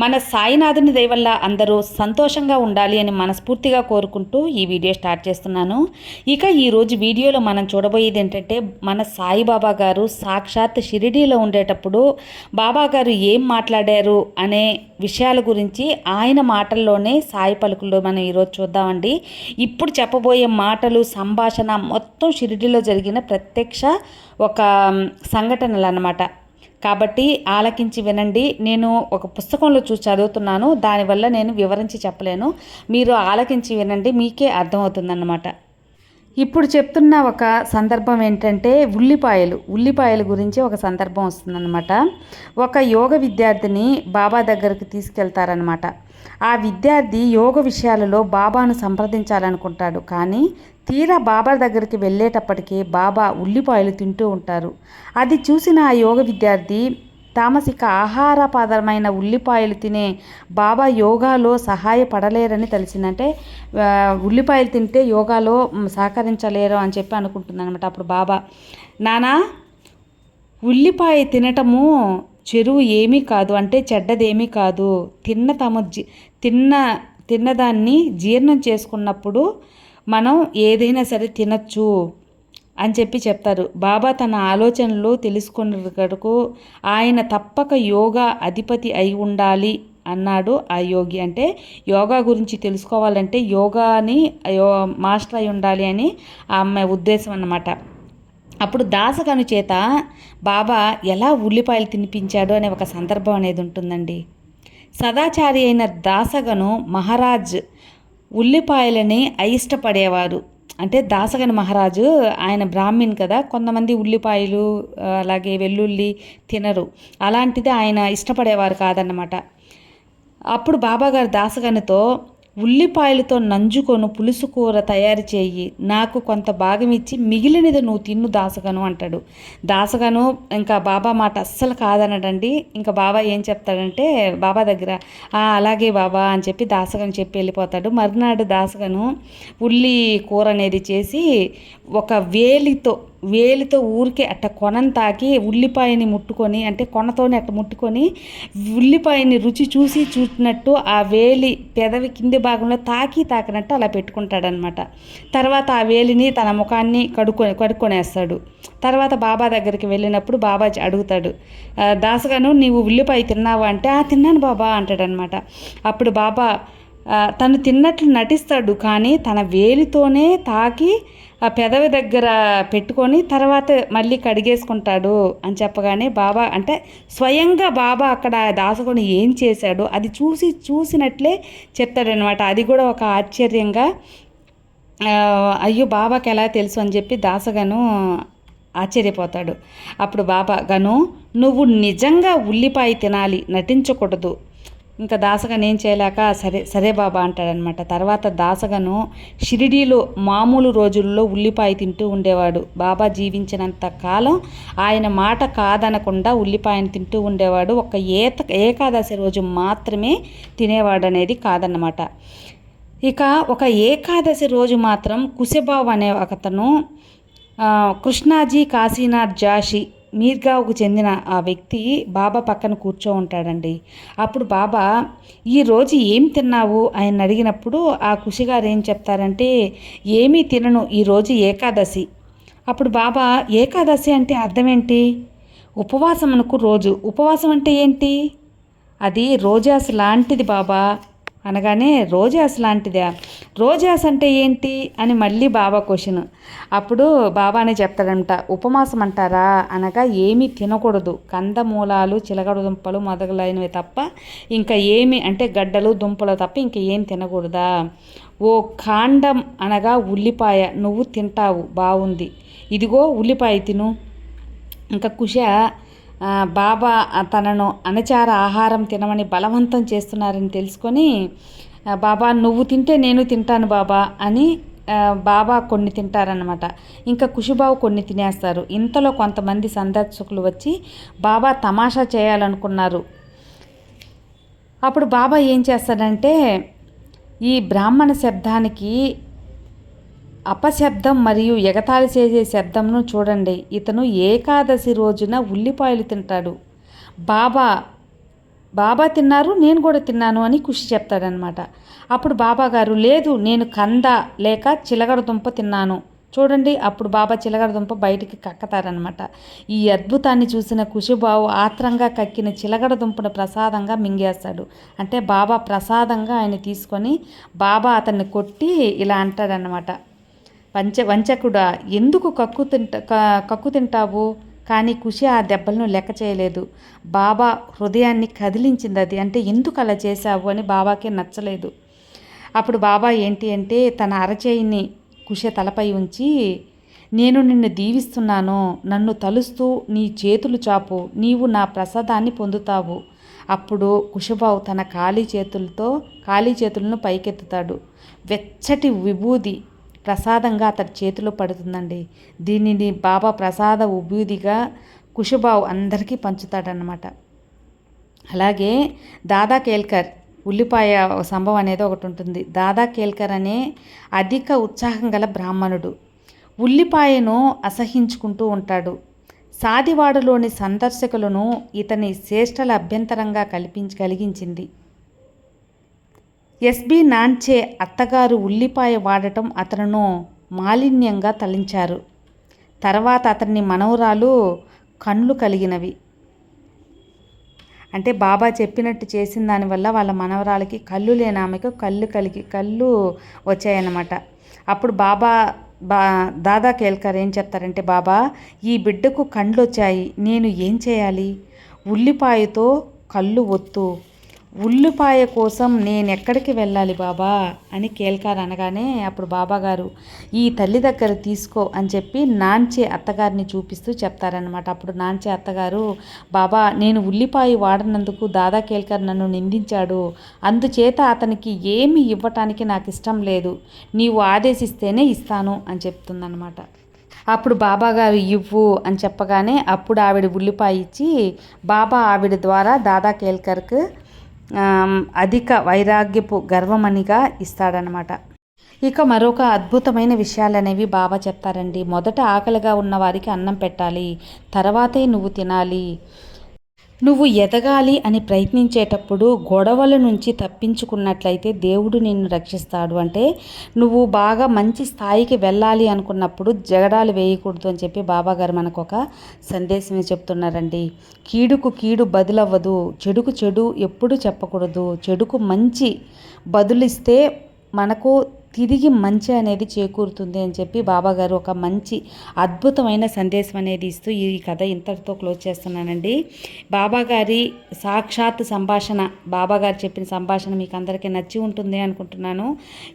మన సాయినాథుని దయవల్ల అందరూ సంతోషంగా ఉండాలి అని మనస్ఫూర్తిగా కోరుకుంటూ ఈ వీడియో స్టార్ట్ చేస్తున్నాను. ఇక ఈరోజు వీడియోలో మనం చూడబోయేది ఏంటంటే మన సాయిబాబా గారు సాక్షాత్ షిరిడీలో ఉండేటప్పుడు బాబా గారు ఏం మాట్లాడారు అనే విషయాల గురించి ఆయన మాటల్లోనే సాయి పలుకుల్లో మనం ఈరోజు చూద్దామండి. ఇప్పుడు చెప్పబోయే మాటలు సంభాషణ మొత్తం షిరిడీలో జరిగిన ప్రత్యక్ష ఒక సంఘటనలు అన్నమాట కాబట్టి ఆలకించి వినండి. నేను ఒక పుస్తకంలో చూసి చదువుతున్నాను. దానివల్ల నేను వివరించి చెప్పలేను. మీరు ఆలకించి వినండి. మీకే అర్థమవుతుందన్నమాట. ఇప్పుడు చెప్తున్న ఒక సందర్భం ఏంటంటే ఉల్లిపాయలు. ఉల్లిపాయల గురించి ఒక సందర్భం వస్తుందన్నమాట. ఒక యోగ విద్యార్థిని బాబా దగ్గరికి తీసుకెళ్తారనమాట ఆ విద్యార్థి యోగ విషయాలలో బాబాను సంప్రదించాలనుకుంటాడు. కానీ తీరా బాబా దగ్గరికి వెళ్ళేటప్పటికే బాబా ఉల్లిపాయలు తింటూ ఉంటారు. అది చూసిన ఆ యోగ విద్యార్థి తామసిక ఆహారపదమైన ఉల్లిపాయలు తినే బాబా యోగాలో సహాయపడలేరని తెలిసిందంటే ఉల్లిపాయలు తింటే యోగాలో సహకరించలేరు అని చెప్పి అనుకుంటుంది అనమాట అప్పుడు బాబా. నానా ఉల్లిపాయ తినటము చెరువు ఏమీ కాదు అంటే చెడ్డదేమీ కాదు. తిన్న తమ జీ తిన్న తిన్నదాన్ని జీర్ణం చేసుకున్నప్పుడు మనం ఏదైనా సరే తినచ్చు అని చెప్పి చెప్తారు. బాబా తన ఆలోచనలు తెలుసుకున్నకు ఆయన తప్పక యోగా అధిపతి అయి ఉండాలి అన్నాడు ఆ యోగి. అంటే యోగా గురించి తెలుసుకోవాలంటే యోగాని యో మాస్టర్ అయి ఉండాలి అని ఆ అమ్మాయి ఉద్దేశం అన్నమాట. అప్పుడు దాసగను చేత బాబా ఎలా ఉల్లిపాయలు తినిపించాడు అనే ఒక సందర్భం అనేది ఉంటుందండి. సదాచారి అయిన దాసగను మహారాజ్ ఉల్లిపాయలని అయిష్టపడేవారు. అంటే దాసగని మహారాజు ఆయన బ్రాహ్మణ్ కదా కొంతమంది ఉల్లిపాయలు అలాగే వెల్లుల్లి తినరు. అలాంటిది ఆయన ఇష్టపడేవారు కాదన్నమాట. అప్పుడు బాబాగారు దాసగనితో ఉల్లిపాయలతో నంజుకొను పులుసు కూర తయారు చేయి. నాకు కొంత భాగం ఇచ్చి మిగిలినది నువ్వు తిన్ను దాసగను అంటాడు. దాసగను ఇంకా బాబా మాట అస్సలు కాదనడండి. ఇంకా బాబా ఏం చెప్తాడంటే బాబా దగ్గర అలాగే బాబా అని చెప్పి దాసగను చెప్పి వెళ్ళిపోతాడు. మర్నాడు దాసగను ఉల్లి కూర అనేది చేసి ఒక వేలితో వేలితో ఊరికే అట్ట కొనను తాకి ఉల్లిపాయని ముట్టుకొని అంటే కొనతోనే అట్ట ముట్టుకొని ఉల్లిపాయని రుచి చూసి చూసినట్టు ఆ వేలి పెదవి కింది భాగంలో తాకి తాకినట్టు అలా పెట్టుకుంటాడనమాట తర్వాత ఆ వేలిని తన ముఖాన్ని కడుక్కొని కడుక్కొనేస్తాడు. తర్వాత బాబా దగ్గరికి వెళ్ళినప్పుడు బాబా అడుగుతాడు దాసగాను నీవు ఉల్లిపాయ తిన్నావా? అంటే ఆ తిన్నాను బాబా అంటాడనమాట అప్పుడు బాబా తను తిన్నట్లు నటిస్తాడు కానీ తన వేలితోనే తాకి ఆ పెదవి దగ్గర పెట్టుకొని తర్వాత మళ్ళీ కడిగేసుకుంటాడు అని చెప్పగానే బాబా అంటే స్వయంగా బాబా అక్కడ దాసుకొని ఏం చేశాడో అది చూసి చూసినట్లే చెప్తాడనమాట అది కూడా ఒక ఆశ్చర్యంగా అయ్యో బాబాకి ఎలా తెలుసు అని చెప్పి దాసగను ఆశ్చర్యపోతాడు. అప్పుడు బాబా గను నువ్వు నిజంగా ఉల్లిపాయ తినాలి నటించకూడదు. ఇంకా దాసగను ఏం చేయలేక సరే సరే బాబా అంటాడనమాట. తర్వాత దాసగను షిరిడీలో మామూలు రోజుల్లో ఉల్లిపాయ తింటూ ఉండేవాడు. బాబా జీవించినంత కాలం ఆయన మాట కాదనకుండా ఉల్లిపాయను తింటూ ఉండేవాడు. ఒక ఏత ఏకాదశి రోజు మాత్రమే తినేవాడు అనేది కాదన్నమాట. ఇక ఒక ఏకాదశి రోజు మాత్రం కుశబాబు అనే ఒకతను కృష్ణాజీ కాశీనాథ్ జాషి మీర్గావ్కు చెందిన ఆ వ్యక్తి బాబా పక్కన కూర్చో ఉంటాడండి. అప్పుడు బాబా ఈరోజు ఏం తిన్నావు? ఆయన అడిగినప్పుడు ఆ కుషిగారు ఏం చెప్తారంటే ఏమీ తినను ఈరోజు ఏకాదశి. అప్పుడు బాబా ఏకాదశి అంటే అర్థం ఏంటి ఉపవాసం అనుకు రోజు. ఉపవాసం అంటే ఏంటి? అది రోజాస్ లాంటిది బాబా. అనగానే రోజాస్ లాంటిదా? రోజాస్ అంటే ఏంటి? అని మళ్ళీ బాబా క్వశ్చన్. అప్పుడు బాబానే చెప్తాడంట ఉపమాసం అంటారా? అనగా ఏమీ తినకూడదు. కందమూలాలు చిలకడ దుంపలు మొదలైనవి తప్ప ఇంకా ఏమి అంటే గడ్డలు దుంపలు తప్ప ఇంకా ఏం తినకూడదా? ఓ కాండం అనగా ఉల్లిపాయ. నువ్వు తింటావు. బాగుంది ఇదిగో ఉల్లిపాయ తిను. ఇంకా కుష బాబా తనను అణచార ఆహారం తినమని బలవంతం చేస్తున్నారని తెలుసుకొని బాబా నువ్వు తింటే నేను తింటాను బాబా అని బాబా కొన్ని తింటారనమాట ఇంకా కుషిబాబు కొన్ని తినేస్తారు. ఇంతలో కొంతమంది సందర్శకులు వచ్చి బాబా తమాషా చేయాలనుకున్నారు. అప్పుడు బాబా ఏం చేస్తాడంటే ఈ బ్రాహ్మణ శబ్దానికి అపశబ్దం మరియు ఎగతాళి చేసే శబ్దంను చూడండి. ఇతను ఏకాదశి రోజున ఉల్లిపాయలు తింటాడు. బాబా బాబా తిన్నారు నేను కూడా తిన్నాను అని ఖుషి చెప్తాడనమాట అప్పుడు బాబా గారు లేదు నేను కంద లేక చిలగడ దుంప తిన్నాను. చూడండి అప్పుడు బాబా చిలగడ దుంప బయటికి కక్కతారనమాట ఈ అద్భుతాన్ని చూసిన కుషిబావు ఆత్రంగా కక్కిన చిలగడ దుంపను ప్రసాదంగా మింగేస్తాడు. అంటే బాబా ప్రసాదంగా ఆయన తీసుకొని బాబా అతన్ని కొట్టి ఇలా అంటాడనమాట పంచ వంచకుడా ఎందుకు కక్కు తింట కక్కు తింటావు? కానీ ఖుషి ఆ దెబ్బలను లెక్క చేయలేదు. బాబా హృదయాన్ని కదిలించింది అది అంటే ఎందుకు అలా చేశావు అని బాబాకి నచ్చలేదు. అప్పుడు బాబా ఏంటి అంటే తన అరచేయిని కుష తలపై ఉంచి నేను నిన్ను దీవిస్తున్నాను. నన్ను తలుస్తూ నీ చేతులు చాపు. నీవు నా ప్రసాదాన్ని పొందుతావు. అప్పుడు కుషబావు తన ఖాళీ చేతులతో ఖాళీ చేతులను పైకెత్తుతాడు. వెచ్చటి విభూది ప్రసాదంగా అతడి చేతిలో పడుతుందండి. దీనిని బాబా ప్రసాద ఉభూదిగా కుషుబావు అందరికీ పంచుతాడనమాట అలాగే దాదా కేల్కర్ ఉల్లిపాయ సంభవం అనేది ఒకటి ఉంటుంది. దాదా కేల్కర్ అనే అధిక ఉత్సాహం గల బ్రాహ్మణుడు. ఉల్లిపాయను అసహించుకుంటూ ఉంటాడు. సాదివాడలోని సందర్శకులను ఇతని శ్రేష్టల అభ్యంతరంగా కల్పించి కలిగించింది. ఎస్బి నాన్చే అత్తగారు ఉల్లిపాయ వాడటం అతను మాలిన్యంగా తలించారు. తర్వాత అతని మనవరాలు కళ్ళు కలిగినవి. అంటే బాబా చెప్పినట్టు చేసిన దానివల్ల వాళ్ళ మనవరాలకి కళ్ళు లేని ఆమెకు కళ్ళు కలిగి కళ్ళు వచ్చాయన్నమాట. అప్పుడు బాబా బా దాదా కేల్కర్ ఏం చెప్తారంటే బాబా ఈ బిడ్డకు కండ్లు వచ్చాయి. నేను ఏం చేయాలి? ఉల్లిపాయతో కళ్ళు ఒత్తు. ఉల్లిపాయ కోసం నేను ఎక్కడికి వెళ్ళాలి బాబా? అని కేల్కార్ అనగానే అప్పుడు బాబాగారు ఈ తల్లి దగ్గర తీసుకో అని చెప్పి నాంచే అత్తగారిని చూపిస్తూ చెప్తారనమాట అప్పుడు నాంచే అత్తగారు బాబా నేను ఉల్లిపాయ వాడినందుకు దాదా కేల్కర్ నన్ను నిందించాడు. అందుచేత అతనికి ఏమి ఇవ్వటానికి నాకు ఇష్టం లేదు. నీవు ఆదేశిస్తేనే ఇస్తాను అని చెప్తుందనమాట అప్పుడు బాబాగారు ఇవ్వు అని చెప్పగానే అప్పుడు ఆవిడ ఉల్లిపాయ ఇచ్చి బాబా ఆవిడ ద్వారా దాదా కేల్కర్కు అధిక వైరాగ్యపు గర్వమనిగా ఇస్తాడనమాట ఇక మరొక అద్భుతమైన విషయాలు అనేవి బాబా చెప్తారండి. మొదట ఆకలిగా ఉన్న వారికి అన్నం పెట్టాలి. తర్వాతే నువ్వు తినాలి. నువ్వు ఎదగాలి అని ప్రయత్నించేటప్పుడు గొడవల నుంచి తప్పించుకున్నట్లయితే దేవుడు నిన్ను రక్షిస్తాడు. అంటే నువ్వు బాగా మంచి స్థాయికి వెళ్ళాలి అనుకున్నప్పుడు జగడాలు వేయకూడదు అని చెప్పి బాబా గారు మనకు ఒక సందేశం చెప్తున్నారండి. కీడుకు కీడు బదులవ్వదు చెడుకు చెడు ఎప్పుడు చెప్పకూడదు. చెడుకు మంచి బదులిస్తే మనకు తిరిగి మంచి అనేది చేకూరుతుంది అని చెప్పి బాబాగారు ఒక మంచి అద్భుతమైన సందేశం అనేది ఇస్తూ ఈ కథ ఇంతటితో క్లోజ్ చేస్తున్నానండి. బాబాగారి సాక్షాత్ సంభాషణ బాబాగారు చెప్పిన సంభాషణ మీకు అందరికీ నచ్చి ఉంటుంది అనుకుంటున్నాను.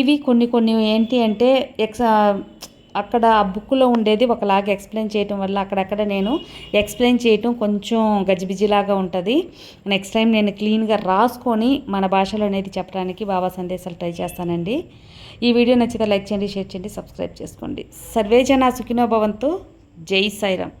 ఇవి కొన్ని కొన్ని ఏంటి అంటే ఎక్సా అక్కడ ఆ బుక్లో ఉండేది ఒకలాగా ఎక్స్ప్లెయిన్ చేయటం వల్ల అక్కడక్కడ నేను ఎక్స్ప్లెయిన్ చేయటం కొంచెం గజిబిజిలాగా ఉంటుంది. నెక్స్ట్ టైం నేను క్లీన్గా రాసుకొని మన భాషలో అనేది చెప్పడానికి బాబా సందేశాలు ట్రై చేస్తానండి. ఈ వీడియో నచ్చితే లైక్ చేయండి షేర్ చేయండి సబ్స్క్రైబ్ చేసుకోండి. సర్వేజన సుఖినో భవంతు. జై సాయిరామ్.